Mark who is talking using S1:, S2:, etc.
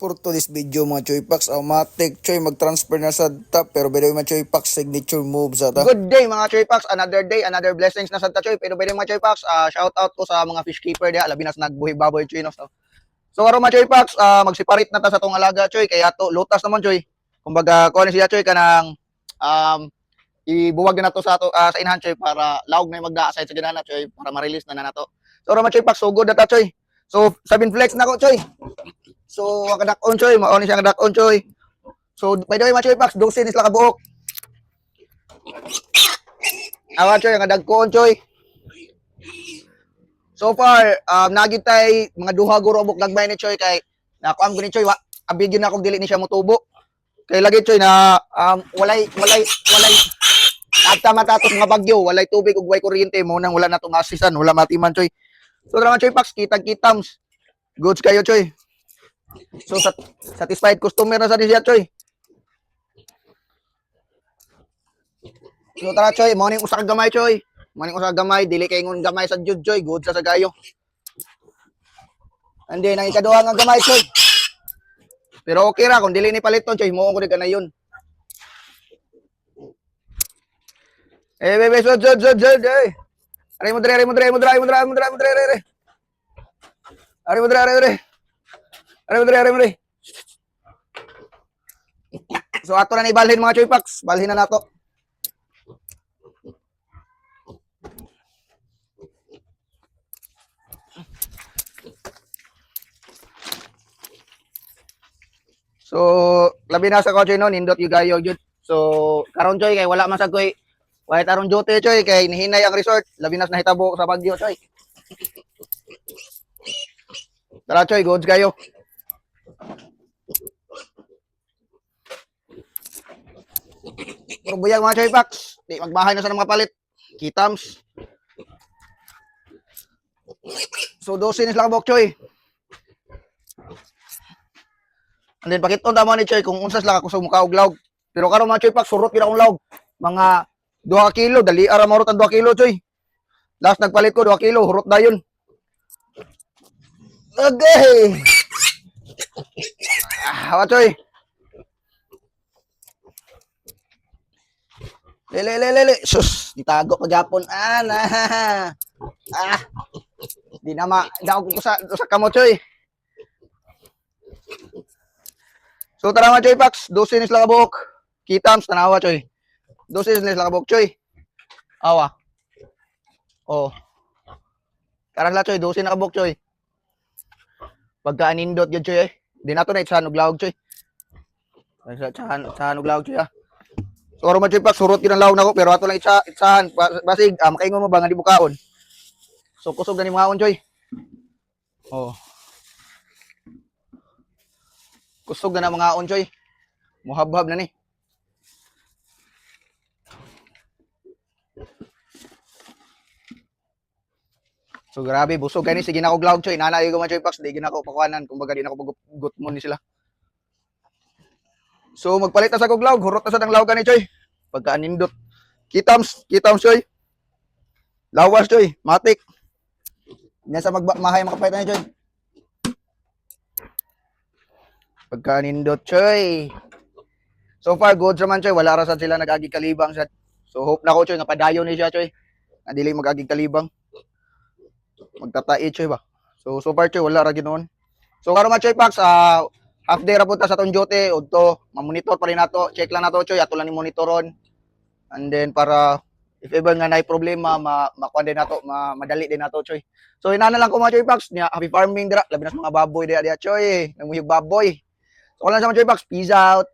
S1: For to this video mga Choy Packs, automatic Choy mag-transfer na sa top pero by the mga Choy Packs signature moves ata.
S2: Good day mga Choy Packs, another day, another blessings na sa Choy. Pero pwede mga Choy Packs, ah, shout out ko sa mga fish keeper diha, labi na sa nagbuhi baboy chinos. No? So karon mga Choy Packs, ah, magsiparit na ta sa tong alaga Choy, kaya to lutas naman Choy. Kumbaga kuha ni siya Choy kanang um ibuwag na nato sa ato ah, sa inhan Choy para laog na yung magda aside sa ginana Choy para ma-release na na nato. So karon mga Choy Packs, so good na ta Choy. So sabin flex na ko Choy. So ang kadak on Choy, mao ni siya kadak on Choy. So by the way mga Choy Packs, dosin is ka buok. Awa choy, ang dagkoon choy. So far, um, nagit tay mga duha guro buk nagbay ni choy kay nakuan ko ni choy wa abigin na akong dili ni siya motubo. Kay lagi choy na um, walay walay walay Agta matatos mga bagyo, walay tubig ug way kuryente mo nang wala na tong asisan, wala matiman choy. So drama choy packs kitag kitams. Goods kayo choy. So sat satisfied customer na sa siya choy. So tara choy, morning usa ka gamay choy. Morning usa ka gamay, dili kay ngon gamay sa jud choy, good sa sagayo. And then ang ikaduha nga gamay choy. Pero okay ra kung dili ni paliton choy, mo ko ka na yun. Eh bebe, so so so so. Eh. Ari mo dre, ari mo dre, ari mo dre, ari mo dre, ari mo dre, ari mo dre, mo dre. Ari mo dre, mo dre. Ari mo dre, ari mo dre. So ato na ni balhin mga choy packs, balhin na nato. So, labi na sa kotse no, nindot yung gayo yun. So, karon choy kay wala man sa Wait aron jote choy kay nihinay ang resort, labi na sa nahitabo sa Baguio choy. Tara choy, goods kayo. Puro buyag mga choy packs. Di magbahay na sa mga palit. Kitams. So, dosin is lang bok choy. And then pakiton tama ni Choy kung unsas lang ako sa mukha og lawg. Pero karon mga Choy pak surot gid akong lawg. Mga 2 ka kilo, dali ara marot ang 2 kilo Choy. Last nagpalit ko 2 kilo, hurot dayon. Okay. Ah, wa Choy. Lele lele lele. Sus, itago ko Japon. Ah, na. Ah. Di na ma, daw ko sa sa kamo Choy. So tara mga Choy Pax, dosin is lakabok. Kitams, tanawa Choy. Dosin is lakabok Choy. Awa. Oh. Karan la Choy, dosin nakabok Choy. Pagka anindot yun Choy eh. Di na to na itsahan og lawag Choy. Sa itsahan, itsahan og lawag Choy ah. So mga Choy Pax, surot yun ang lawag na ko, pero ato lang itsa, itsahan. Ba- Basig, ah, makaingon mo ba nga di bukaon. So kusog na ni mga Choy. Oh. Kusog na na mga onchoy. Muhabhab na ni. So grabe, busog gani sige na ko glawg choy. Nanay ko man choy packs, di gina ko pakuanan kumbaga di na ko pagut mo ni sila. So magpalit na sa ko glawg, hurot na sa tang lawg ni choy. Pagka nindot. Kitams, kitams choy. Lawas choy, matik. Nasa magmahay makapait na ni choy. Pagka nindot, choy. So far, good naman, choy. Wala rasan sila nag-agi kalibang siya. So, hope na ko, choy, nga padayon ni siya, choy. Na dili mag-agi kalibang. Magtatai, choy ba? So, so far, choy, wala ra ginoon. So, karon man, choy, Pax, ah, half day ra punta sa tong jote, udto, ma-monitor pa rin nato. Check lang nato, choy, ato lang ni monitoron. And then, para, if ever nga na problema, ma makuha din nato, ma madali din nato, choy. So, inana lang ko mga choy, Pax, niya, happy farming dira, labi na sa mga baboy dira, dira, choy. Namuyog baboy. So, wala sa mga Joy Box. Peace out.